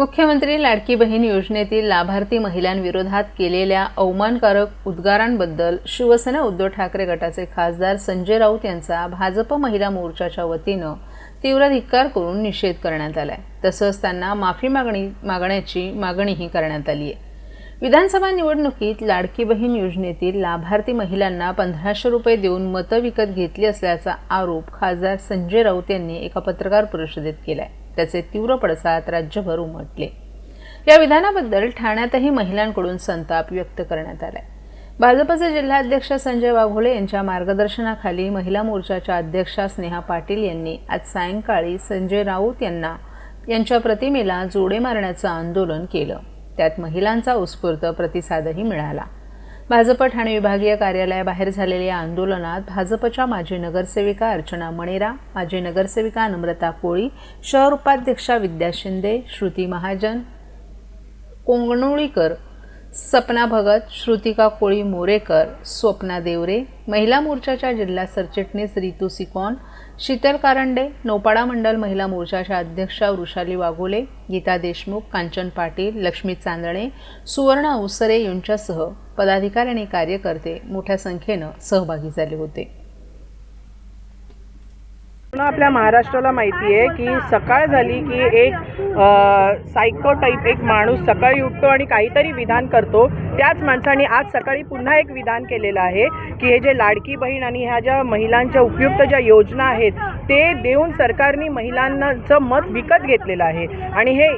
मुख्यमंत्री लाडकी बहीण योजनेतील लाभार्थी महिलांविरोधात केलेल्या अवमानकारक उद्गारांबद्दल शिवसेना उद्धव ठाकरे गटाचे खासदार संजय राऊत यांचा भाजप महिला मोर्चाच्या वतीनं तीव्र धिक्कार करून निषेध करण्यात आलाय. तसंच त्यांना माफी मागणी मागण्याची मागणीही करण्यात आली आहे. विधानसभा निवडणुकीत लाडकी बहीण योजनेतील लाभार्थी महिलांना पंधराशे रुपये देऊन मतं विकत घेतली असल्याचा आरोप खासदार संजय राऊत यांनी एका पत्रकार परिषदेत केला आहे त्याचे तीव्र पडसाद राज्यभर उमटले. या विधानाबद्दल ठाण्यातही महिलांकडून संताप व्यक्त करण्यात आलाय. भाजपचे जिल्हाध्यक्ष संजय वाघोले यांच्या मार्गदर्शनाखाली महिला मोर्चाच्या अध्यक्षा स्नेहा पाटील यांनी आज सायंकाळी संजय राऊत यांना यांच्या प्रतिमेला जोडे मारण्याचं आंदोलन केलं. त्यात महिलांचा उत्स्फूर्त प्रतिसादही मिळाला. भाजप ठाणे विभागीय कार्यालयाबाहेर झालेल्या या आंदोलनात भाजपच्या माजी नगरसेविका अर्चना मणेरा माजी नगरसेविका नम्रता कोळी शहर उपाध्यक्षा विद्या शिंदे श्रुती महाजन कोंगणोळीकर सपना भगत श्रुतिका कोळी मोरेकर स्वप्ना देवरे महिला मोर्चाच्या जिल्हा सरचिटणीस रितू सिकॉन शीतल कारंडे नौपाडा मंडल महिला मोर्चाच्या अध्यक्षा वृषाली वाघोले गीता देशमुख कांचन पाटील लक्ष्मी चांदणे सुवर्णा अवसरे यांच्यासह पदाधिकारी आणि कार्यकर्ते मोठ्या संख्येनं सहभागी झाले होते. आपल्या महाराष्ट्राला माहिती आहे की सकाळ झाली की एक सायको टाईप एक माणूस सकाळी उठतो आणि काहीतरी विधान करतो. त्याच माणसाने आज सकाळी पुन्हा एक विधान केलेलं आहे की हे जे लाडकी बहीण आणि ह्या ज्या महिलांच्या उपयुक्त ज्या योजना आहेत ते देऊन सरकारने महिलांचं मत विकत घेतलेलं आहे. आणि हे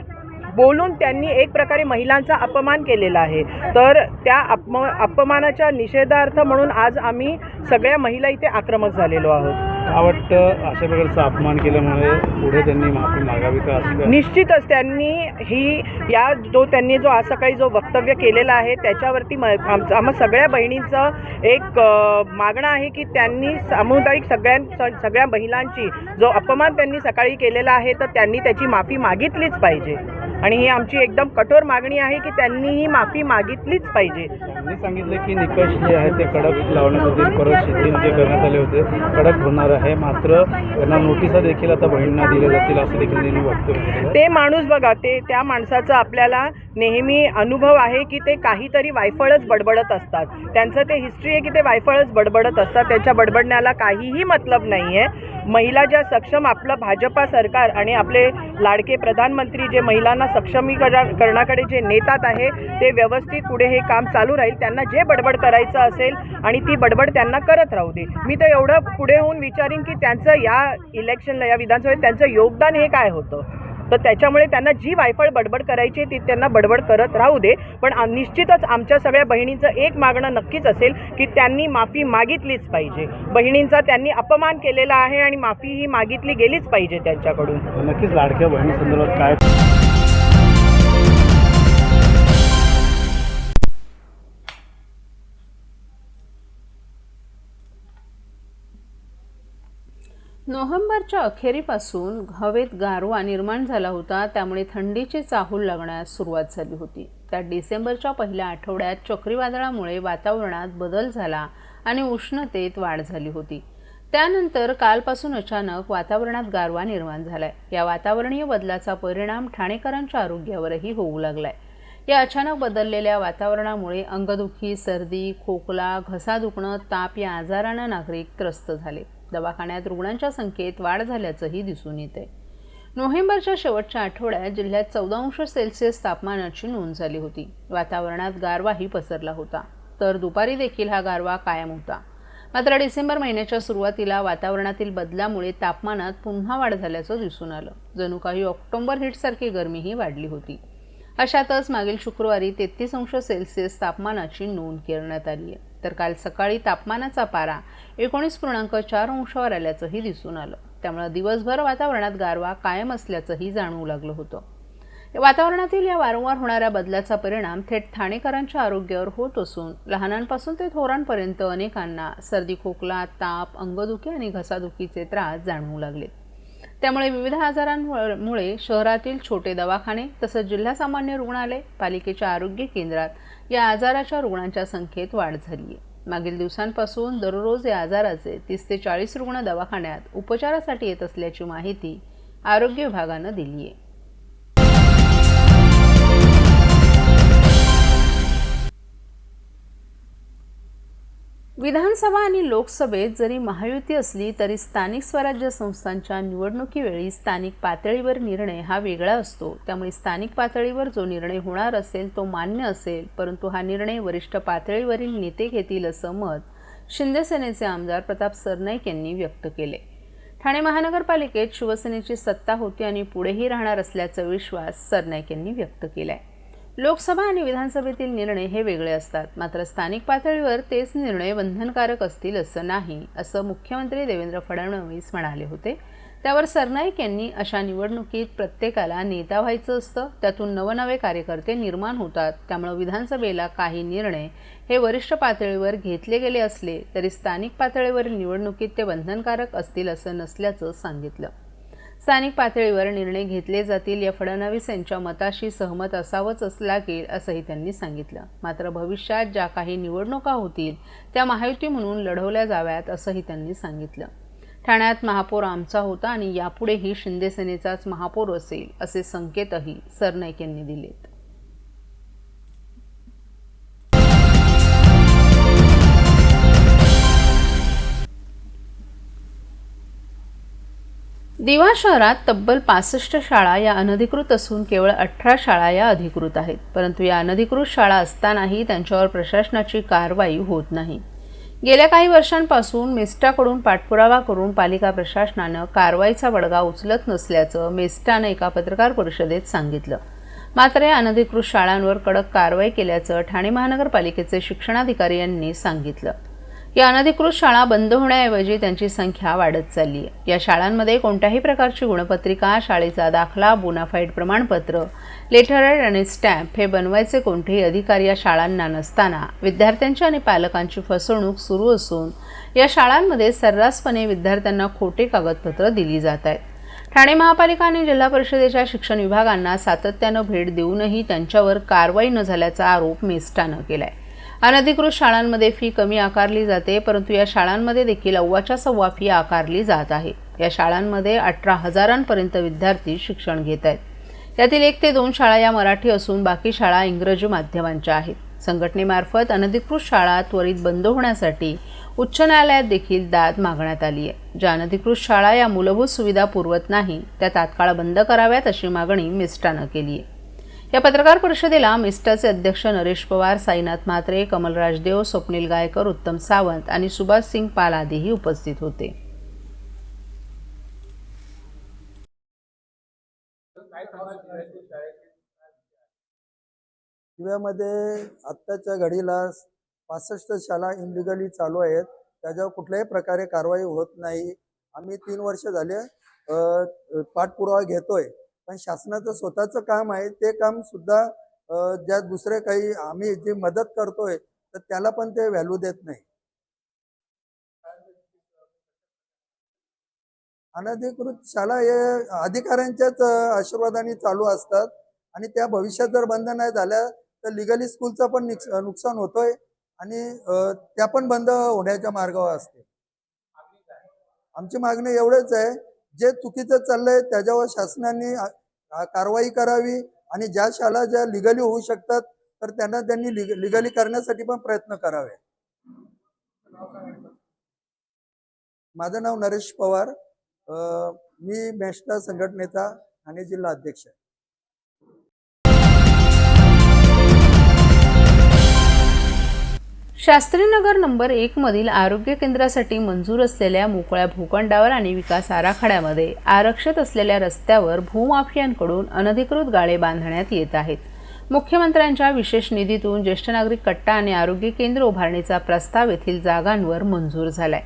बोलून त्यांनी एक प्रकारे महिलांचा अपमान केलेला आहे. तर त्या अपम अपमानाच्या निषेधार्थ म्हणून आज आम्ही सगळ्या महिला इथे आक्रमक झालेलो आहोत. का वाटतं अशा प्रकारचा अपमान केल्यामुळे पुढे त्यांनी माफी मागावी का काय? निश्चितच त्यांनी ही या जो त्यांनी जो आज सकाळी जो वक्तव्य केलेला आहे त्याच्यावरती म आमचं आम्हा सगळ्या बहिणींचं एक अ, मागणं आहे की त्यांनी सामुदायिक सगळ्यां स- सगळ्या महिलांची जो अपमान त्यांनी सकाळी केलेला आहे तर त्यांनी त्याची माफी मागितलीच पाहिजे. आणि ही आमची एकदम कठोर मागणी आहे की त्यांनी ही माफी मागितलीच पाहिजे. त्यांनी सांगितलं की निकष जे आहे ते कडक लावण्यात होते परत शिथिल जे करण्यात आले होते. कडक होणार आहे. मात्र त्यांना नोटिसा देखील आता बहिणींना दिल्या जातील असं देखील नेहमी वाटतं ते माणूस बघा ते त्या माणसाचा आपल्याला नेहमी अनुभव आहे की ते काहीतरी वायफळच बडबडत असतात. त्यांचं ते हिस्ट्री आहे की ते वायफळच बडबडत असतात. त्यांच्या बडबडण्याला काहीही मतलब नाही आहे महिला ज्या सक्षम आपलं भाजपा सरकार आणि आपले लाडके प्रधानमंत्री जे महिलांना सक्षमीकरण करण्याकडे जे नेतात आहे ते व्यवस्थित पुढे हे काम चालू राहील. त्यांना जे बडबड करायचं असेल आणि ती बडबड त्यांना करत राहू दे. मी तर एवढं पुढे होऊन विचारीन की त्यांचं या इलेक्शनला या विधानसभेत त्यांचं योगदान हे काय होतं? तर त्याच्यामुळे त्यांना जी वायफळ बडबड करायची ती त्यांना बडबड करत राहू दे. पण निश्चितच आमच्या सगळ्या बहिणींचं एक मागणं नक्कीच असेल की त्यांनी माफी मागितलीच पाहिजे. बहिणींचा त्यांनी अपमान केलेला आहे आणि माफी ही मागितली गेलीच पाहिजे त्यांच्याकडून. नक्कीच लाडक्या बहिणीसंदर्भात काय नोव्हेंबरच्या अखेरीपासून हवेत गारवा निर्माण झाला होता त्यामुळे थंडीची चाहूल लागण्यास सुरुवात झाली होती. त्यात डिसेंबरच्या पहिल्या आठवड्यात चक्रीवादळामुळे वातावरणात बदल झाला आणि उष्णतेत वाढ झाली होती. त्यानंतर कालपासून अचानक वातावरणात गारवा निर्माण झालाय. या वातावरणीय बदलाचा परिणाम ठाणेकरांच्या आरोग्यावरही होऊ लागलाय. या अचानक बदललेल्या वातावरणामुळे अंगदुखी सर्दी खोकला घसा दुखणं ताप या आजारानं नागरिक त्रस्त झाले. दवाखान्यात रुग्णांच्या संख्येत वाढ झाल्याचंही दिसून येते नोव्हेंबरच्या शेवटच्या आठवड्यात जिल्ह्यात चौदा अंश सेल्सिअस तापमानाची नोंद झाली होती. वातावरणात गारवाही पसरला होता. तर दुपारी देखील हा गारवा कायम होता. मात्र डिसेंबर महिन्याच्या सुरुवातीला वातावरणातील बदलामुळे तापमानात पुन्हा वाढ झाल्याचं दिसून आलं. जणू काही ऑक्टोबर हिटसारखी गरमीही वाढली होती. अशातच मागील शुक्रवारी तेहतीस अंश सेल्सिअस तापमानाची नोंद करण्यात आली आहे. तर काल सकाळी तापमानाचा पारा एकोणीस पूर्णांक चार अंशावर आल्याचंही दिसून आलं. त्यामुळे दिवसभर वातावरणात गारवा कायम असल्याचंही जाणवू लागलं होतं. वातावरणातील या वारंवार होणाऱ्या बदलाचा परिणाम थेट ठाणेकरांच्या आरोग्यावर होत असून लहानांपासून ते थोरांपर्यंत अनेकांना सर्दी खोकला ताप अंगदुखी आणि घसादुखीचे त्रास जाणवू लागले. त्यामुळे विविध आजारांमुळे शहरातील छोटे दवाखाने तसंच जिल्हा सामान्य रुग्णालय पालिकेच्या आरोग्य केंद्रात या आजाराच्या रुग्णांच्या संख्येत वाढ झाली आहे मागील दिवसांपासून दररोज या आजाराचे तीस ते चाळीस रुग्ण दवाखान्यात उपचारासाठी येत असल्याची माहिती आरोग्य विभागानं दिली आहे विधानसभा आणि लोकसभेत जरी महायुती असली तरी स्थानिक स्वराज्य संस्थांच्या निवडणुकीवेळी स्थानिक पातळीवर निर्णय हा वेगळा असतो. त्यामुळे स्थानिक पातळीवर जो निर्णय होणार असेल तो मान्य असेल परंतु हा निर्णय वरिष्ठ पातळीवरील नेते घेतील असं मत शिंदेसेनेचे आमदार प्रताप सरनाईक यांनी व्यक्त केले. ठाणे महानगरपालिकेत शिवसेनेची सत्ता होती आणि पुढेही राहणार असल्याचा विश्वास सरनाईक यांनी व्यक्त केला आहे लोकसभा आणि विधानसभेतील निर्णय हे वेगळे असतात. मात्र स्थानिक पातळीवर तेच निर्णय बंधनकारक असतील असं नाही असं मुख्यमंत्री देवेंद्र फडणवीस म्हणाले होते. त्यावर सरनाईक यांनी अशा निवडणुकीत प्रत्येकाला नेता व्हायचं असतं. त्यातून नवनवे कार्यकर्ते निर्माण होतात. त्यामुळं विधानसभेला काही निर्णय हे वरिष्ठ पातळीवर घेतले गेले असले तरी स्थानिक पातळीवरील निवडणुकीत ते बंधनकारक असतील असं नसल्याचं सांगितलं. स्थानिक पातळीवर निर्णय घेतले जातील या फडणवीस यांच्या मताशी सहमत असावंच अस लागेल असंही त्यांनी सांगितलं. मात्र भविष्यात ज्या काही निवडणुका होतील त्या महायुती म्हणून लढवल्या जाव्यात असंही त्यांनी सांगितलं. ठाण्यात महापौर आमचा होता आणि यापुढेही शिंदेसेनेचाच महापौर असेल असे संकेतही सरनाईक यांनी दिलेत. दिवा शहरात तब्बल पासष्ट शाळा या अनधिकृत असून केवळ अठरा शाळा या अधिकृत आहेत. परंतु या अनधिकृत शाळा असतानाही त्यांच्यावर प्रशासनाची कारवाई होत नाही. गेल्या काही वर्षांपासून मेस्टाकडून पाठपुरावा करून पालिका प्रशासनानं कारवाईचा बडगा उचलत नसल्याचं मेस्टानं एका पत्रकार परिषदेत सांगितलं. मात्र या अनधिकृत शाळांवर कडक कारवाई केल्याचं ठाणे महानगरपालिकेचे शिक्षणाधिकारी यांनी सांगितलं. या अनधिकृत शाळा बंद होण्याऐवजी त्यांची संख्या वाढत चालली आहे. या शाळांमध्ये कोणत्याही प्रकारची गुणपत्रिका शाळेचा दाखला बोनाफाईड प्रमाणपत्र लेटरहेड आणि स्टॅम्प हे बनवायचे कोणतेही अधिकार या शाळांना नसताना विद्यार्थ्यांची आणि पालकांची फसवणूक सुरू असून या शाळांमध्ये सर्रासपणे विद्यार्थ्यांना खोटे कागदपत्र दिली जात आहेत. ठाणे महापालिका आणि जिल्हा परिषदेच्या शिक्षण विभागांना सातत्यानं भेट देऊनही त्यांच्यावर कारवाई न झाल्याचा आरोप मेस्टानं आहे अनधिकृत शाळांमध्ये फी कमी आकारली जाते परंतु या शाळांमध्ये देखील अव्वाच्या सव्वा फी आकारली जात आहे. या शाळांमध्ये अठरा हजारांपर्यंत विद्यार्थी शिक्षण घेत आहेत. त्यातील एक ते दोन शाळा या मराठी असून बाकी शाळा इंग्रजी माध्यमांच्या आहेत. संघटनेमार्फत अनधिकृत शाळा त्वरित बंद होण्यासाठी उच्च न्यायालयात देखील दाद मागण्यात आली आहे. ज्या अनधिकृत शाळा या मूलभूत सुविधा पुरवत नाही त्या तात्काळ बंद कराव्यात अशी मागणी मिस्टानं केली आहे. या पत्रकार परिषदेला मिस्टाचे अध्यक्ष नरेश पवार साईनाथ म्हात्रे कमलराज देव स्वप्नील गायकर उत्तम सावंत आणि सुभाष सिंग पाल आदीही उपस्थित होते. दिव्यामध्ये आत्ताच्या घडीला पासष्ट शाळा इनलिगली चालू आहेत. त्याच्यावर कुठल्याही प्रकारे कारवाई होत नाही. आम्ही तीन वर्ष झाले पाठपुरावा घेतोय. पण शासनाचं स्वतःचं काम आहे ते काम सुद्धा ज्या दुसरे काही आम्ही जी मदत करतोय तर त्याला पण ते व्हॅल्यू देत नाही. अनधिकृत शाळा हे अधिकाऱ्यांच्याच आशीर्वादाने चालू असतात आणि त्या भविष्यात जर बंद नाही झाल्या तर लिगली स्कूलचं पण नुकसान होतोय आणि त्या पण बंद होण्याच्या मार्गावर असते. आमची मागणी एवढंच आहे जे चुकीचं चाललंय त्याच्यावर शासनाने कारवाई करावी आणि ज्या शाळा ज्या लिगली होऊ शकतात तर त्यांना त्यांनी लिगली करण्यासाठी पण प्रयत्न करावे. माझं नाव नरेश पवार. मी मेष्टा संघटनेचा ठाणे जिल्हा अध्यक्ष आहे. शास्त्रीनगर नंबर एकमधील आरोग्य केंद्रासाठी मंजूर असलेल्या मोकळ्या भूखंडावर आणि विकास आराखड्यामध्ये आरक्षित असलेल्या रस्त्यावर भूमाफियांकडून अनधिकृत गाळे बांधण्यात येत आहेत. मुख्यमंत्र्यांच्या विशेष निधीतून ज्येष्ठ नागरिक कट्टा आणि आरोग्य केंद्र उभारणीचा प्रस्ताव येथील जागांवर मंजूर झालाय.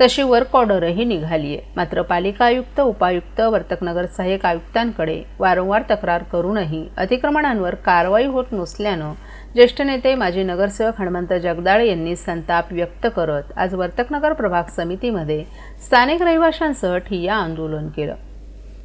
तशी वर्क ऑर्डरही निघाली आहे मात्र पालिका आयुक्त उपायुक्त वर्तकनगर सहाय्यक आयुक्तांकडे वारंवार तक्रार करूनही अतिक्रमणांवर कारवाई होत नसल्यानं ज्येष्ठ नेते माजी नगरसेवक हनुमंत जगदाळे यांनी संताप व्यक्त करत आज वर्तकनगर प्रभाग समितीमध्ये स्थानिक रहिवाशांसह ठिय्या आंदोलन केलं.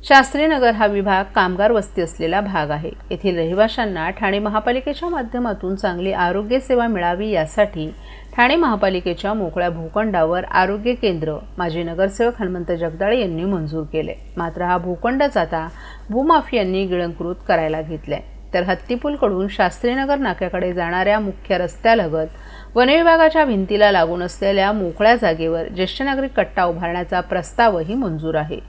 शास्त्री नगर हा विभाग कामगार वस्ती असलेला भाग आहे. येथील रहिवाशांना ठाणे महापालिकेच्या माध्यमातून चांगली आरोग्य सेवा मिळावी यासाठी ठाणे महापालिकेच्या मोकळ्या भूखंडावर आरोग्य केंद्र माजी नगरसेवक हनुमंत जगदाळे यांनी मंजूर केले. मात्र हा भूखंडच आता भूमाफियांनी गिळंकृत करायला घेतलाय. तर हत्तीपूलकडून शास्त्रीनगर नाक्याकडे जाणाऱ्या मुख्य रस्त्यालगत वनविभागाच्या भिंतीला लागून असलेल्या मोकळ्या जागेवर ज्येष्ठ नागरिक कट्टा उभारण्याचा प्रस्तावही मंजूर आहे.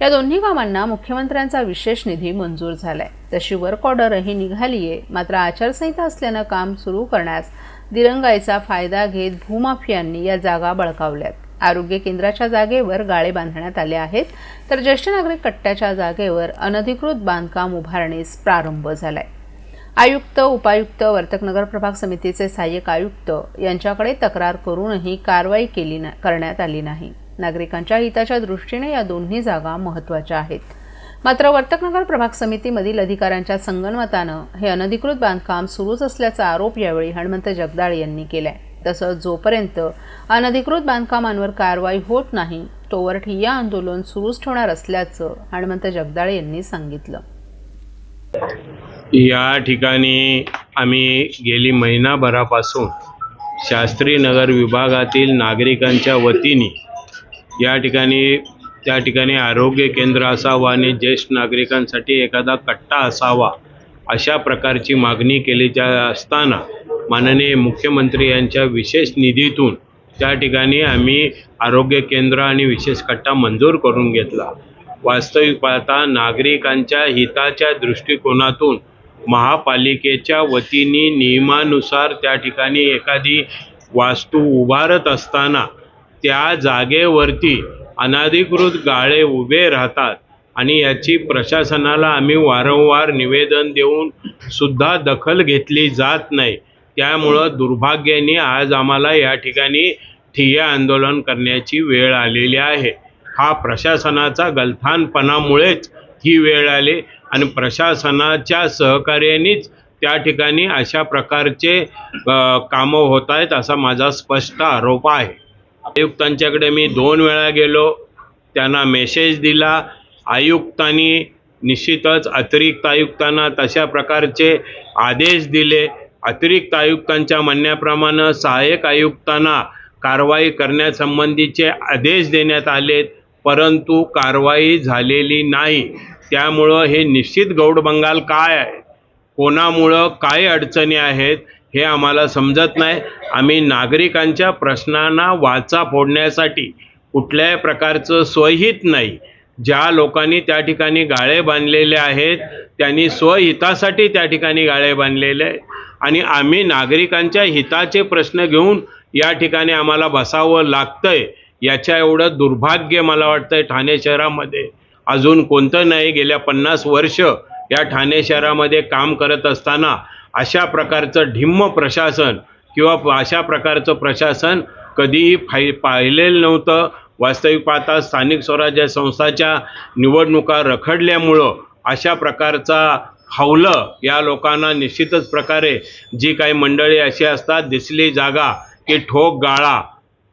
या दोन्ही कामांना मुख्यमंत्र्यांचा विशेष निधी मंजूर झालाय. तशी वर्क ऑर्डरही निघाली आहे मात्र आचारसंहिता असल्यानं काम सुरू करण्यास दिरंगाईचा फायदा घेत भूमाफियांनी या जागा बळकावल्यात. आरोग्य केंद्राच्या जागेवर गाळे बांधण्यात आले आहेत. तर ज्येष्ठ नागरिक कट्ट्याच्या जागेवर अनधिकृत बांधकाम उभारणीस प्रारंभ झालाय. आयुक्त उपायुक्त वर्तकनगर प्रभाग समितीचे सहाय्यक आयुक्त यांच्याकडे तक्रार करूनही कारवाई केली ना करण्यात आली नाही. नागरिकांच्या हिताच्या दृष्टीने या दोन्ही जागा महत्त्वाच्या आहेत. मात्र वर्तकनगर प्रभाग समितीमधील अधिकाऱ्यांच्या संगनमतानं हे अनधिकृत बांधकाम सुरूच असल्याचा आरोप यावेळी हणमंत जगदाळ यांनी केलाय. तसंच जोपर्यंत अनधिकृत बांधकामांवर कारवाई होत नाही तोवर ठिय्या आंदोलन सुरूच ठेवणार असल्याचं हणमंत जगदाळे यांनी सांगितलं. या ठिकाणी आम्ही गेली महिनाभरापासून शास्त्री नगर विभागातील नागरिकांच्या वतीने या ठिकाणी त्या ठिकाणी आरोग्य केंद्र असावं आणि ज्येष्ठ नागरिकांसाठी एखादा कट्टा असावा अशा प्रकारची मागणी केली जा असताना माननीय मुख्यमंत्री यांच्या विशेष निधीतून त्या ठिकाणी आम्ही आरोग्य केंद्र आणि विशेष कट्टा मंजूर करून घेतला. वास्तविक पाहता नागरिकांच्या हिताच्या दृष्टिकोनातून महापालिकेच्या वतीने नियमानुसार त्या ठिकाणी एखादी वास्तू उभारत असताना त्या जागेवरती अनाधिकृत गाळे उभे राहतात आणि याची प्रशासनाला आम्ही वारंवार निवेदन देऊन सुद्धा दखल घेतली जात नाही. त्यामुळं दुर्भाग्याने आज आम्हाला या ठिकाणी ठिय्या आंदोलन करण्याची वेळ आलेली आहे. हा प्रशासनाचा गलथानपणामुळेच ही वेळ आली आणि प्रशासनाच्या सहकार्यानेच त्या ठिकाणी अशा प्रकारचे कामं होत आहेत असा माझा स्पष्ट आरोप आहे. आयुक्तांच्याकडे मी दोन वेळा गेलो. त्यांना मेसेज दिला. आयुक्तांनी निश्चितच अतिरिक्त आयुक्तांना तशा प्रकारचे आदेश दिले. अतिरिक्त आयुक्तांच्या म्हणण्याप्रमाणे सहाय्यक आयुक्तांना कारवाई करण्यासंबंधीचे आदेश देण्यात आलेत परंतु कारवाई झालेली नाही. त्यामुळं हे निश्चित गौड बंगाल काय आहे? कोणामुळं काय अडचणी आहेत हे आम्हाला समजत नाही. आम्ही नागरिकांच्या प्रश्नांना वाचा फोडण्यासाठी कुठल्याही प्रकारचं स्वहित नाही. ज्या लोकांनी त्या ठिकाणी गाळे बांधलेले आहेत त्यांनी स्वहितासाठी त्या ठिकाणी गाळे बांधलेले आहेत. आणि आम्ही नागरिकांच्या हिताचे प्रश्न घेऊन या ठिकाणी आम्हाला बसावं लागतंय याच्या एवढं दुर्भाग्य मला वाटतंय ठाणे शहरामध्ये. अजून कोणतं नाही गेल्या पन्नास वर्ष या ठाणे शहरामध्ये काम करत असताना अशा प्रकारचं ढिम्म प्रशासन किंवा अशा प्रकारचं प्रशासन कधीही फाई पाहिलेलं नव्हतं. वास्तविक पाहता स्थानिक स्वराज्य संस्थाच्या निवडणुका रखडल्यामुळं अशा प्रकारचा हवलं या लोकांना निश्चितच प्रकारे जी काही मंडळी अशी असतात दिसली जागा की ठोक गाळा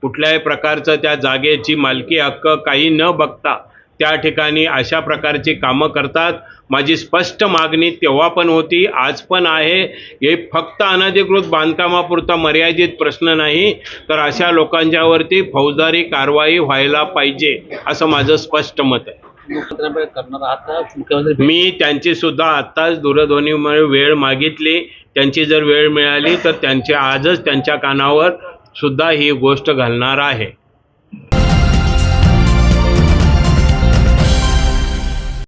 कुठल्याही प्रकारचं त्या जागेची मालकी हक्क काही न बघता त्या ठिकाणी अशा प्रकारची कामं करतात. माझी स्पष्ट मागणी तेव्हा पण होती आज पण आहे. हे फक्त अनधिकृत बांधकामापुरता मर्यादित प्रश्न नाही तर अशा लोकांच्यावरती फौजदारी कारवाई व्हायला पाहिजे असं माझं स्पष्ट मत आहे. मी त्यांची सुद्धा आत्ताच दूरध्वनीमुळे वेळ मागितली. त्यांची जर वेळ मिळाली तर त्यांच्या आजच त्यांच्या कानावर सुद्धा ही गोष्ट घालणार आहे.